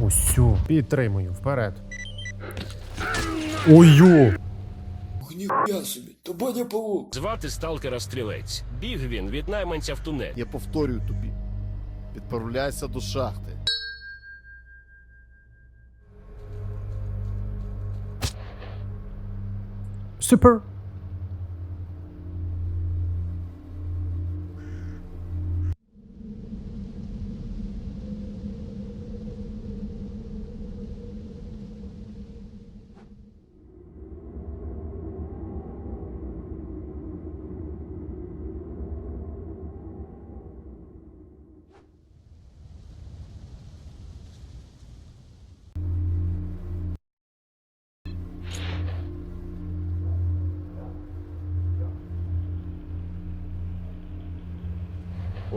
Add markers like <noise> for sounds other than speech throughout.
Усю. Підтримую, вперед. Ох, ніхуя собі, то Бодя павук. Звати сталкера стрілець. Біг він від найманця в тунель. Я повторюю тобі. Відправляйся до шахти. Супер.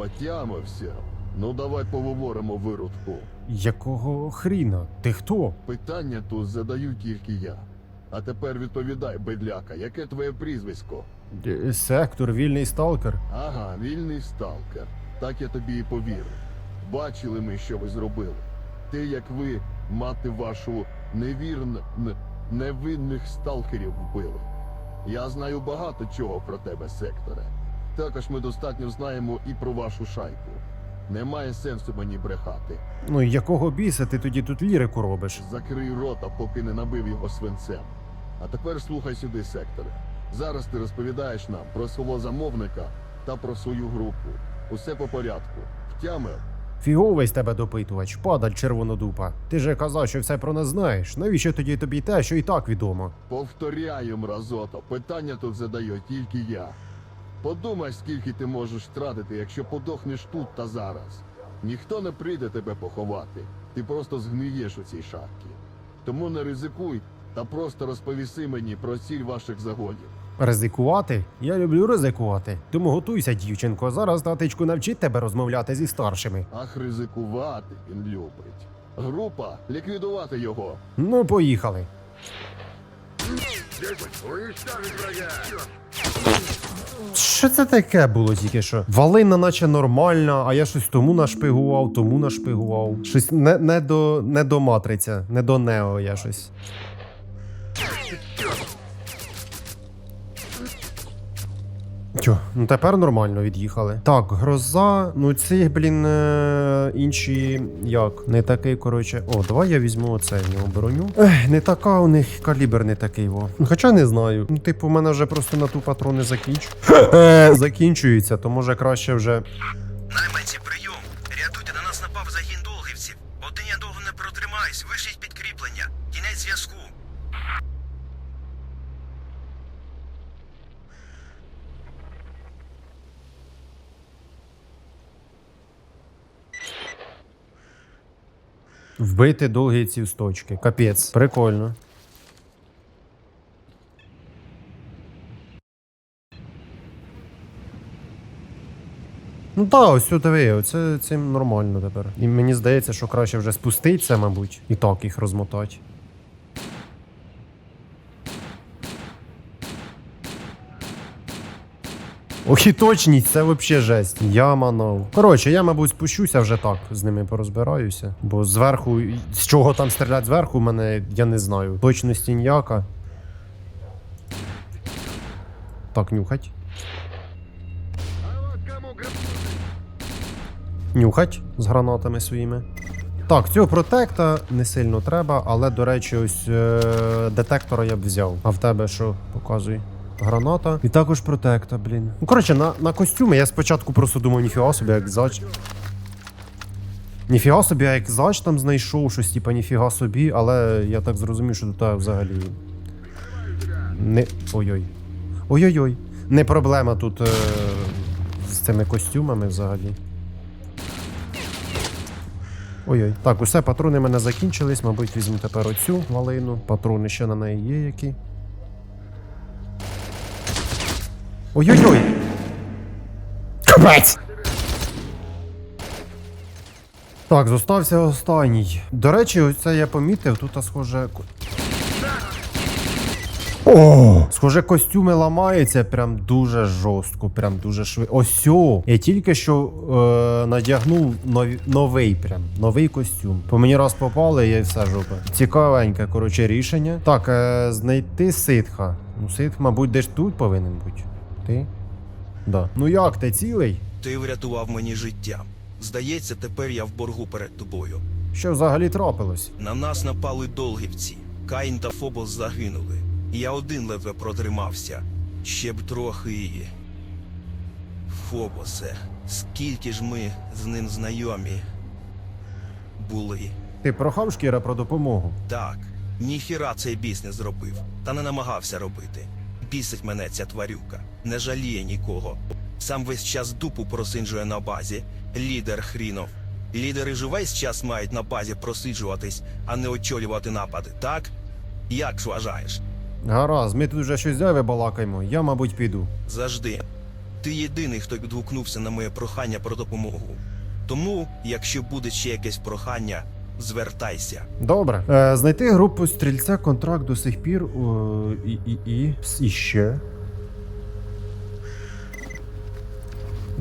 Отямився. Ну давай поговоримо виродку. Якого хріна? Ти хто? Питання тут задаю тільки я. А тепер відповідай, бедляка, яке твоє прізвисько? Е, Сектор, вільний сталкер. Ага, вільний сталкер. Так я тобі і повірив. Бачили ми, що ви зробили. Те, як ви, мати вашу невірн... н- невинних сталкерів вбили. Я знаю багато чого про тебе, секторе. Також ми достатньо знаємо і про вашу шайку. Немає сенсу мені брехати. Ну і якого біса ти тоді тут лірику робиш? Закрий рота, поки не набив його свинцем. А тепер слухай сюди, секторе. Зараз ти розповідаєш нам про свого замовника та про свою групу. Усе по порядку. Втямив? Фіговий з тебе допитувач, падаль червонодупа. Ти же казав, що все про нас знаєш. Навіщо тоді тобі те, що і так відомо? Повторяю, мразото, питання тут задаю тільки я. Подумай, скільки ти можеш втратити, якщо подохнеш тут та зараз. Ніхто не прийде тебе поховати. Ти просто згниєш у цій шахті. Тому не ризикуй та просто розповіси мені про ціль ваших загонів. Ризикувати? Я люблю ризикувати. Тому готуйся, дівчинко. Зараз татичку навчить тебе розмовляти зі старшими. Ах, ризикувати він любить. Група ліквідувати його. Ну, поїхали. Що це таке було тільки що? Валина наче нормальна, а я щось тому нашпигував, тому нашпигував. Щось не, не до не до матриця, не до Нео я щось. Тьо, ну тепер нормально від'їхали. Так, гроза. Ну ці, блін, е, інші як? Не такий, коротше. О, давай я візьму оце в нього броню. Ех, не така у них калібр не такий. во. Хоча не знаю. Ну, типу, в мене вже просто на ту патрони закінч... Закінчується, <laughs> закінчуються, то може краще вже. Вбити довгі ці сточки. Капець. Прикольно. Ну так, ось тут ви, оце цим нормально тепер. І мені здається, що краще вже спуститься, мабуть, і так їх розмотати. Ох, це взагалі жесть. Я манав. Коротше, я, мабуть, спущуся вже так, з ними порозбираюся. Бо зверху, з чого там стріляти зверху, мене я не знаю. Точності ніяка. Так, нюхать. Нюхать з гранатами своїми. Так, цього протекта не сильно треба, але, до речі, ось е- детектора я б взяв. А в тебе що показуй? Граната. І також протекта, блін. Ну, коротше, на, на костюми я спочатку просто думав, ніфіга собі, як зач. Ніфіга собі, як зач там знайшов щось, типа ніфіга собі, але я так зрозумів, що тут взагалі. Не. Ой-ой. Ой-ой-ой. Не проблема тут е... з цими костюмами взагалі. Ой-ой. Так, усе, патрони в мене закінчились, мабуть, візьму тепер оцю валину. Патрони ще на неї є які. Ой-ой-ой! Капець! Так, зостався останній. До речі, оце я помітив, тут схоже. О! Схоже, костюми ламаються прям дуже жорстко, прям дуже швидко. Ось о! Я тільки що е, надягнув нові, новий прям, новий костюм. По мені раз попали, я і все жопа. Цікавеньке, коротше, рішення. Так, е, знайти ситха. Ну, ситх, мабуть, десь тут повинен бути. Ти? Да. Ну як, ти цілий? Ти врятував мені життя. Здається, тепер я в боргу перед тобою. Що взагалі трапилось? На нас напали долгівці. Каїн та Фобос загинули. Я один ледве протримався. Ще б трохи і. Фобосе, скільки ж ми з ним знайомі були. Ти прохав шкіра про допомогу. Так, ніхіра цей біс не зробив, та не намагався робити. Бісить мене ця тварюка, не жаліє нікого. Сам весь час дупу просиджує на базі, лідер хрінов. Лідери ж весь час мають на базі просиджуватись, а не очолювати напади, так? Як ж вважаєш? Гаразд, ми тут вже щось зайве балакаємо, я, мабуть, піду. Завжди. Ти єдиний, хто відгукнувся на моє прохання про допомогу. Тому, якщо буде ще якесь прохання, звертайся. Добре. Е, знайти групу стрільця, контракт до сих пір. О, і, і, і, і ще.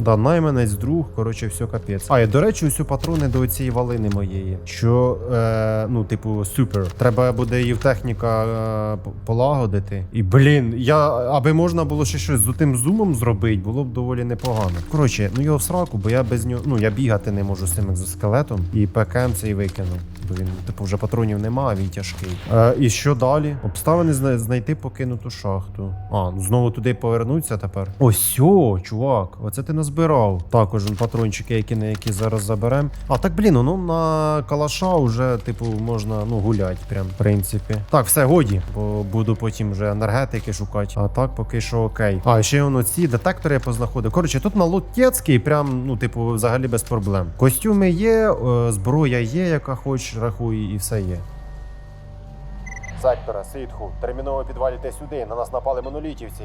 Да, найманець, друг, коротше, все капець. А, і до речі, усю патрони до цієї валини моєї. Що, е, ну, типу, супер. Треба буде її в техніка е, полагодити. І блін, я, аби можна було ще щось з тим зумом зробити, було б доволі непогано. Коротше, ну його в сраку, бо я без нього. Ну, я бігати не можу з цим екзоскелетом. І ПКМ цей викинув. Бо він, типу, вже патронів нема, а він тяжкий. Е, і що далі? Обставини зна- знайти покинуту шахту. А, ну знову туди повернуться тепер. Ось, о, чувак, оце ти назбирав. Також патрончики, які на які зараз заберем. А так, блін, ну на калаша вже, типу, можна ну, гулять, прям, в принципі. Так, все, годі, бо буду потім вже енергетики шукати. А так, поки що окей. А, ще воно ці детектори я познаходив. Коротше, тут на Лутєцький, прям, ну, типу, взагалі без проблем. Костюми є, е, зброя є, яка хоч рахуй, і все є. Сектора, ситху, терміново підвалюйте сюди. На нас напали монолітівці.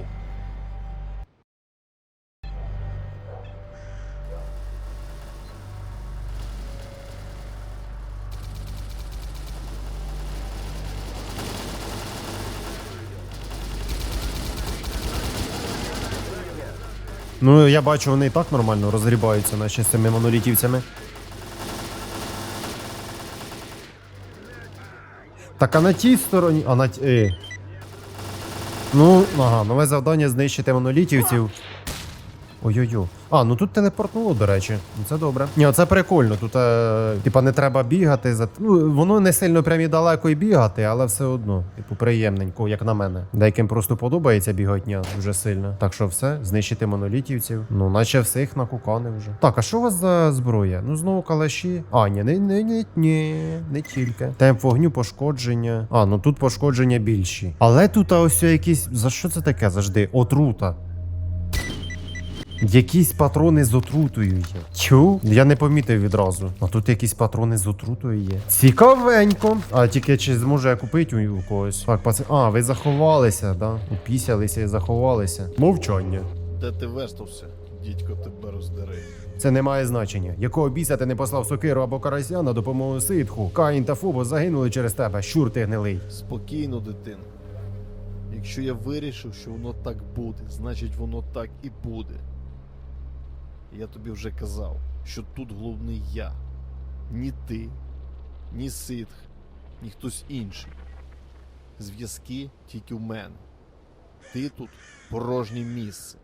Ну, я бачу, вони і так нормально розгрібаються, наче з цими монолітівцями. Так, а на тій стороні. А на ті- е. Ну, ага, нове завдання знищити монолітівців. Ой-ой-ой. А, ну тут телепортнуло, до речі. Ну, Це добре. Ні, це прикольно. Тут, е, типа, не треба бігати. За... Ну, воно не сильно прям і далеко і бігати, але все одно. Типу, приємненько, як на мене. Деяким просто подобається біготня дуже сильно. Так що все, знищити монолітівців. Ну, наче всіх накукани вже. Так, а що у вас за зброя? Ну, знову калаші. А, ні, не, не, не, ні, не тільки. Темп вогню, пошкодження. А, ну тут пошкодження більші. Але тут а ось якісь. За що це таке завжди? Отрута. Якісь патрони з отрутою є. Чу? Я не помітив відразу. А тут якісь патрони з отрутою є. Цікавенько. А тільки чи зможу я купити у, когось? Так, пацан. А, ви заховалися, да? Упісялися і заховалися. Мовчання. Де ти вештався, дідько тебе роздери. Це не має значення. Якого біса ти не послав сокиру або карася на допомогу ситху? Каїн та Фобос загинули через тебе, щур ти гнилий. Спокійно, дитино. Якщо я вирішив, що воно так буде, значить воно так і буде. Я тобі вже казав, що тут головний я. Ні ти, ні ситх, ні хтось інший. Зв'язки тільки в мене. Ти тут порожнє місце.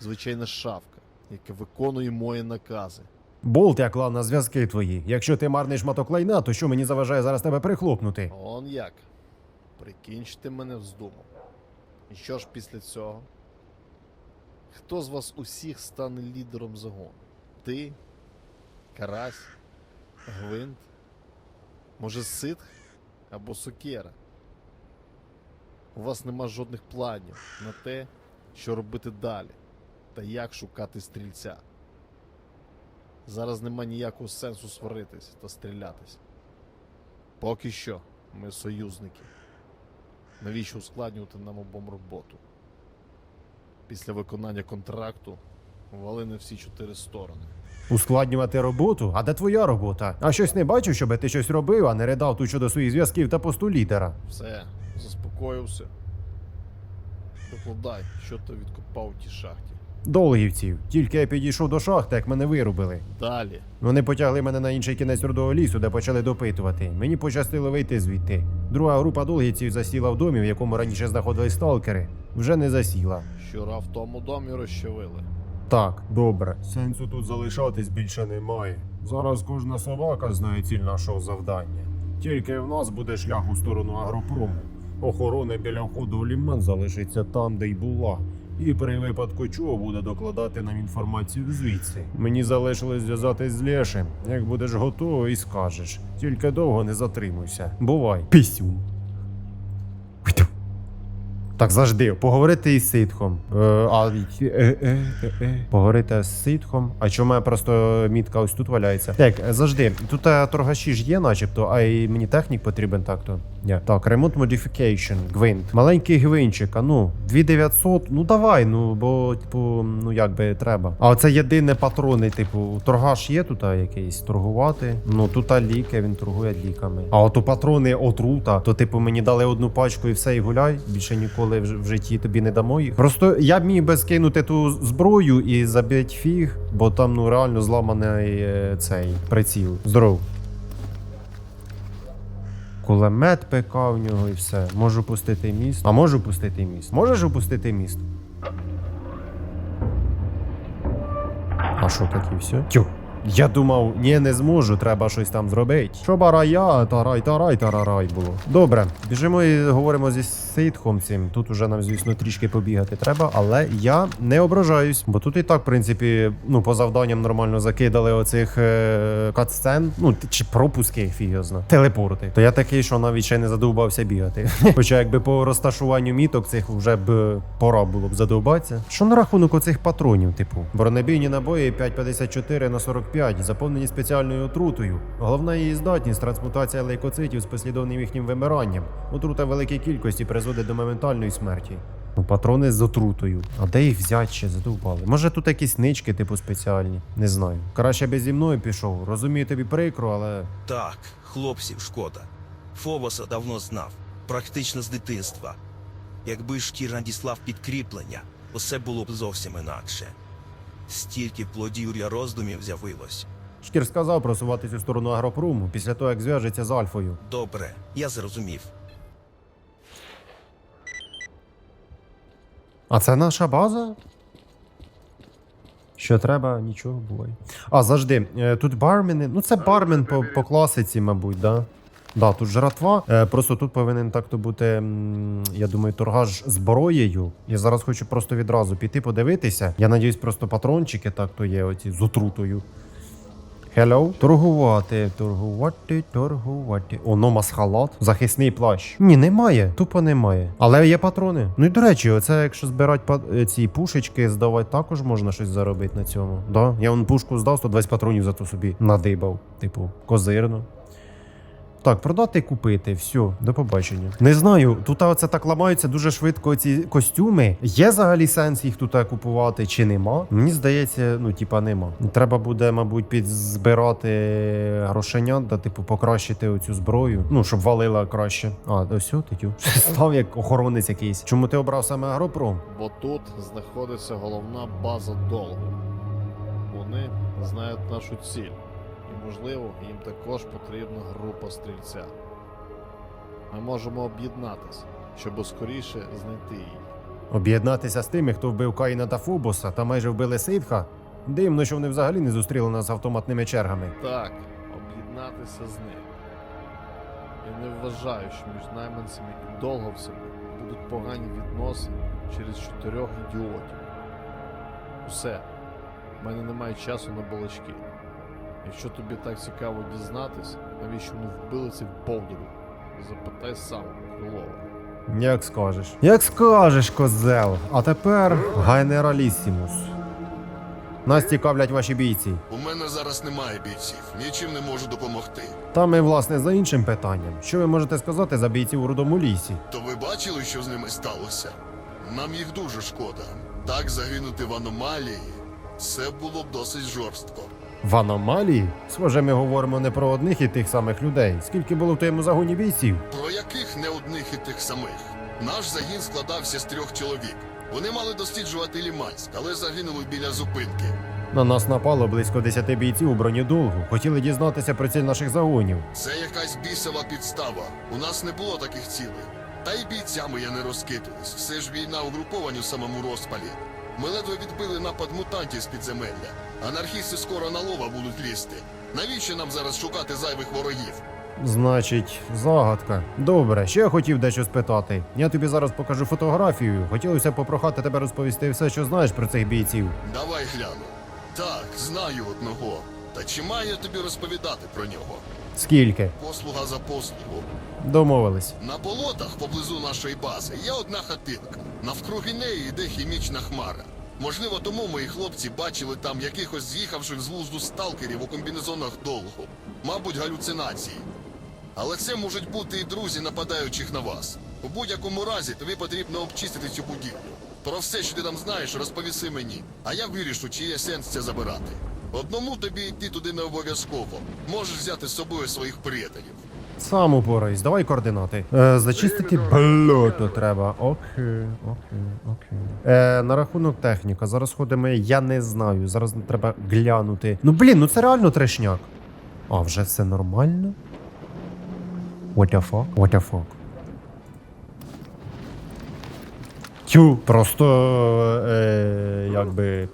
Звичайна шавка, яка виконує мої накази. Болт я клав на зв'язки твої. Якщо ти марний шматок лайна, то що мені заважає зараз тебе прихлопнути? Он як? Прикінчити мене вздумав. І що ж після цього? Хто з вас усіх стане лідером загону? Ти? Карась? Гвинт? Може, ситх? Або сокера? У вас нема жодних планів на те, що робити далі, та як шукати стрільця. Зараз нема ніякого сенсу сваритись та стрілятись. Поки що ми союзники. Навіщо ускладнювати нам обом роботу? Після виконання контракту вали на всі чотири сторони. Ускладнювати роботу? А де твоя робота? А щось не бачив, щоб ти щось робив, а не ридав тут щодо своїх зв'язків та посту лідера. Все, заспокоївся. Викладай, що ти відкопав у тій шахті. Долгівців. Тільки я підійшов до шахти, як мене вирубили. Далі. Вони потягли мене на інший кінець рудого лісу, де почали допитувати. Мені пощастило вийти звідти. Друга група долгівців засіла в домі, в якому раніше знаходились сталкери. Вже не засіла. Щура в тому домі розчавили. Так, добре. Сенсу тут залишатись більше немає. Зараз кожна собака знає ціль нашого завдання. Тільки в нас буде шлях у сторону агропрому. Охорона біля входу в ліман залишиться там, де й була. І при випадку чого буде докладати нам інформацію звідси. Мені залишилось зв'язатись з Лешем. Як будеш готовий, скажеш. Тільки довго не затримуйся. Бувай. Пісюн. Так, завжди, поговорити із ситхом. Е, а, е, е, е, е. Поговорити з ситхом. А чому мене просто мітка ось тут валяється? Так, завжди. Тут е, торгаші ж є, начебто, а й мені технік потрібен так то. Так, Remote Modification, гвинт. Маленький гвинчик, а ну, 2900, ну давай, ну, бо, типу, ну як би треба. А оце єдине патрони, типу, торгаш є тут якийсь торгувати. Ну, тут ліки, він торгує ліками. А от патрони отрута, то, типу, мені дали одну пачку і все, і гуляй. Більше ніколи в, житті тобі не дамо їх. Просто я б міг би скинути ту зброю і забить фіг, бо там ну реально зламаний е, цей приціл. Здоров. Кулемет ПК в нього і все. Можу пустити міст. А можу пустити міст. Можеш опустити міст? А що таке все? Тю. Я думав, ні, не зможу, треба щось там зробити. Що барая, тарай, тарай, тарарай було. Добре, біжимо і говоримо зі Сейтхом цим. Тут уже нам, звісно, трішки побігати треба, але я не ображаюсь, бо тут і так, в принципі, ну, по завданням нормально закидали оцих е- катсцен, ну, чи пропуски, фіг. Телепорти. То я такий, що навіть ще не задовбався бігати. <laughs> Хоча якби по розташуванню міток цих вже б е, пора було б задовбатися. Що на рахунок оцих патронів, типу, бронебійні набої 5,54 на 45, заповнені спеціальною отрутою. Головна її здатність трансмутація лейкоцитів з послідовним їхнім вимиранням. Отрута великій кількості призводить до моментальної смерті. Ну, патрони з отрутою. А де їх взяти ще задовбали? Може тут якісь нички, типу спеціальні? Не знаю. Краще би зі мною пішов. Розумію тобі прикро, але. Так, хлопців шкода. Фобоса давно знав, практично з дитинства. Якби шкір надіслав підкріплення, усе було б зовсім інакше. Стільки плодів для роздумів з'явилось. Шкір сказав просуватись у сторону агропрому після того, як зв'яжеться з Альфою. Добре, я зрозумів. А це наша база? Що треба, нічого буває. А, завжди, е, тут бармени. Ну, це бармен по, по класиці, мабуть, да? Да, тут жратва. Е, просто тут повинен так-то бути, м, я думаю, торгаш зброєю. Я зараз хочу просто відразу піти подивитися. Я надіюсь, просто патрончики так-то є, оці з отрутою. Hello? Торгувати, торгувати, торгувати. О, номас халат. Захисний плащ. Ні, немає. Тупо немає. Але є патрони. Ну і до речі, оце якщо збирати па- е, ці пушечки, здавати, також можна щось заробити на цьому. Да? Я вон пушку здав, 120 патронів зато собі надибав. Типу, козирно. Так, продати і купити, все, до побачення. Не знаю, тут оце так ламаються дуже швидко ці костюми. Є взагалі сенс їх тут купувати чи нема? Мені здається, ну типа нема. Треба буде, мабуть, підзбирати грошенят, да, типу, покращити оцю зброю. Ну, щоб валила краще. А, все, тетю. <laughs> Став як охоронець якийсь. Чому ти обрав саме агропром? Бо тут знаходиться головна база долгу. Вони знають нашу ціль. Можливо, їм також потрібна група стрільця. Ми можемо об'єднатися, щоб скоріше знайти її. Об'єднатися з тими, хто вбив Каїна та Фобоса та майже вбили Ситха? Дивно, що вони взагалі не зустріли нас автоматними чергами. Так, об'єднатися з ним. Я не вважаю, що між найманцями і долговцями будуть погані відносини через чотирьох ідіотів. Усе. У мене немає часу на балачки. Якщо тобі так цікаво дізнатись, навіщо вони вбили цих повдорів? Запитай сам Крилова. Як скажеш. Як скажеш, козел. А тепер генералісімус. Нас цікавлять ваші бійці. У мене зараз немає бійців, нічим не можу допомогти. Та ми, власне, за іншим питанням. Що ви можете сказати за бійців у рудому лісі? То ви бачили, що з ними сталося? Нам їх дуже шкода. Так загинути в аномалії це було б досить жорстко. В аномалії? Схоже, ми говоримо не про одних і тих самих людей. Скільки було в твоєму загоні бійців? Про яких не одних і тих самих? Наш загін складався з трьох чоловік. Вони мали досліджувати Ліманськ, але загинули біля зупинки. На нас напало близько 10 бійців у броні довгу. Хотіли дізнатися про ціль наших загонів. Це якась бісова підстава. У нас не було таких цілей. Та й бійцями я не розкидувались. Все ж війна угруповань у самому розпалі. Ми ледве відбили напад мутантів з підземелля. Анархісти скоро на лова будуть лізти. Навіщо нам зараз шукати зайвих ворогів? Значить, загадка. Добре, ще я хотів дещо спитати. Я тобі зараз покажу фотографію. Хотілося б попрохати тебе розповісти все, що знаєш про цих бійців. Давай гляну. Так, знаю одного. Та чи маю я тобі розповідати про нього? Скільки? Послуга за послугу. Домовились. На болотах поблизу нашої бази є одна хатинка. Навкруги неї йде хімічна хмара. Можливо, тому мої хлопці бачили там якихось з'їхавших з глузду сталкерів у комбінезонах довго. Мабуть, галюцинації. Але це можуть бути і друзі нападаючих на вас. У будь-якому разі тобі потрібно обчистити цю будівлю. Про все, що ти там знаєш, розповіси мені, а я вирішу, чи є сенс це забирати. Одному тобі йти туди не обов'язково. Можеш взяти з собою своїх приятелів. Сам упораюсь, давай координати. Е, зачистити болото треба. Окей, окей, окей. Е, на рахунок техніка. Зараз ходимо, я не знаю. Зараз треба глянути. Ну блін, ну це реально трешняк. А, вже все нормально? What the fuck? What the fuck? Тю, просто е, якби.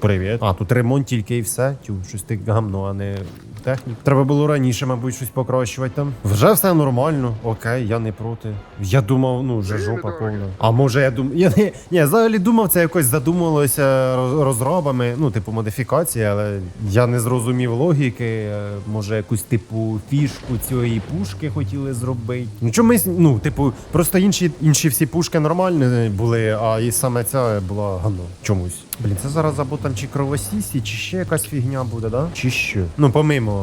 Привіт. А, тут ремонт тільки і все. Тю, щось ти гамно, а не технік. Треба було раніше, мабуть, щось покращувати там. Вже все нормально. Окей, я не проти. Я думав, ну, вже жопа повна. А може я думав. Я не. Ні, взагалі думав, це якось задумувалося розробами, ну, типу, модифікації, але я не зрозумів логіки. Е, Може, якусь типу фішку цієї пушки хотіли зробити. Ну чому ну, типу, просто інші, інші всі пушки нормальні були, а і саме ця була гано. Чомусь. Блін, це зараз або там чи кровосісі, чи ще якась фігня буде, да? Чи що? Ну, помимо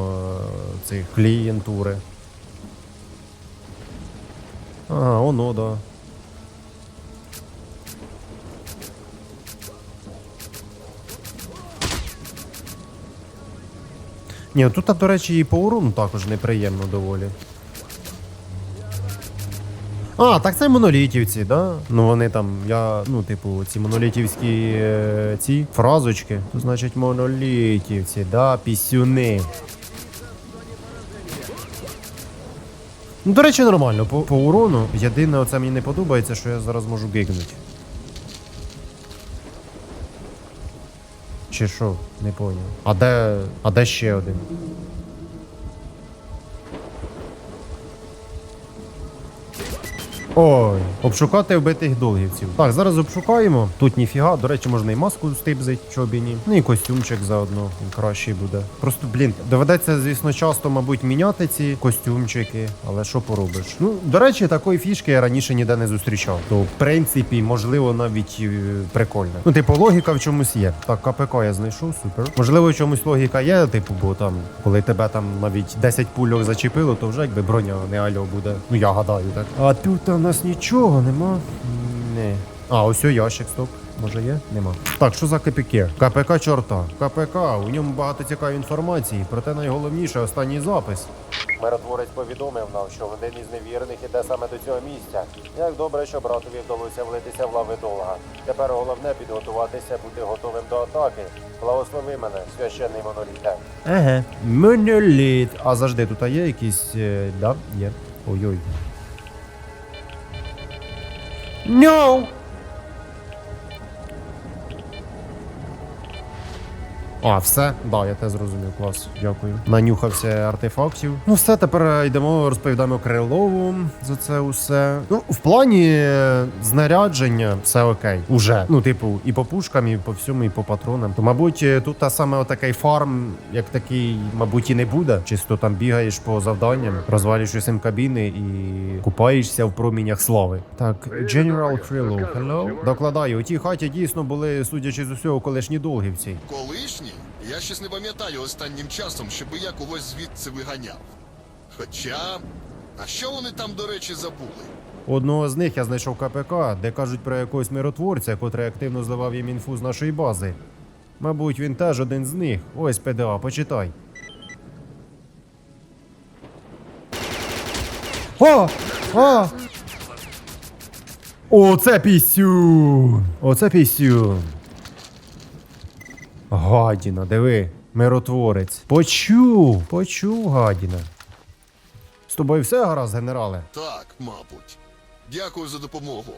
цих клієнтури. Ага, оно, да. Ні, тут, до речі, і по урону також неприємно доволі. А, так це монолітівці, да? Ну вони там, я, ну, типу, ці монолітівські е, ці фразочки. То значить монолітівці, да, пісюни. Ну, до речі, нормально, по, по урону. Єдине, оце мені не подобається, що я зараз можу гигнути. Чи що? Не поняв. А де. А де ще один? Ой, обшукати вбитих долгівців. Так, зараз обшукаємо. Тут ніфіга. До речі, можна і маску стибзить, чобіні. Ну і костюмчик заодно. Він кращий буде. Просто, блін, доведеться, звісно, часто, мабуть, міняти ці костюмчики, але що поробиш? Ну, до речі, такої фішки я раніше ніде не зустрічав. То, в принципі, можливо, навіть е, прикольно. Ну, типу, логіка в чомусь є. Так, КПК я знайшов, супер. Можливо, в чомусь логіка є, типу, бо там, коли тебе там навіть 10 пульок зачепило, то вже якби броня не альо буде. Ну я гадаю, так. А тут у нас нічого нема. Не. А, ось ящик, стоп. Може є? Нема. Так, що за КПК? КПК чорта. КПК, у ньому багато цікавої інформації, проте найголовніше останній запис. Миротворець повідомив нам, що один із невірних іде саме до цього місця. Як добре, що братові вдалося влитися в лави долга. Тепер головне підготуватися, бути готовим до атаки. Благослови мене, священний моноліте. Ага. Моноліт. А завжди тут є якісь. е, да, є. Ой-ой. No! А, все? Да, я те зрозумів, клас. Дякую. Нанюхався артефактів. Ну, все, тепер е, йдемо, розповідаємо Крилову за це усе. Ну, в плані е, знарядження все окей. Уже. Ну, типу, і по пушкам, і по всьому, і по патронам. То, мабуть, е, тут та саме отакий фарм, як такий, мабуть, і не буде. Чисто там бігаєш по завданням, розвалюєш усім кабіни і купаєшся в промінях слави. Так, General Krillov, hello? Докладаю, у тій хаті дійсно були, судячи з усього, колишні долгівці. Колишні? Я щось не пам'ятаю останнім часом, щоби я когось звідси виганяв. Хоча. А що вони там, до речі, забули? Одного з них я знайшов КПК, де кажуть про якогось миротворця, котрий активно зливав їм інфу з нашої бази. Мабуть, він теж один з них. Ось ПДА, почитай. О! О! Оце пісю! Оце пісю! Гадіна, диви, миротворець. Почув, почув, гадіна. З тобою все гаразд, генерале? Так, мабуть. Дякую за допомогу.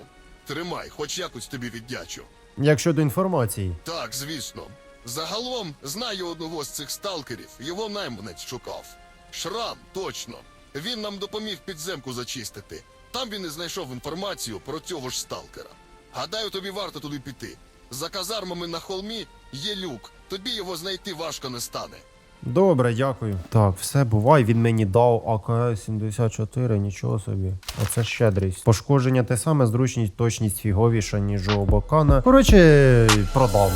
Тримай, хоч якось тобі віддячу. Як щодо інформації? Так, звісно. Загалом знаю одного з цих сталкерів, його найманець шукав. Шрам, точно. Він нам допоміг підземку зачистити. Там він і знайшов інформацію про цього ж сталкера. Гадаю, тобі варто туди піти. За казармами на холмі є люк, тобі його знайти важко не стане. Добре, дякую. Так, все бувай, він мені дав АК-74, нічого собі. Оце щедрість. Пошкодження те саме, зручність, точність фіговіша, ніж у Бакана. Коротше, продам.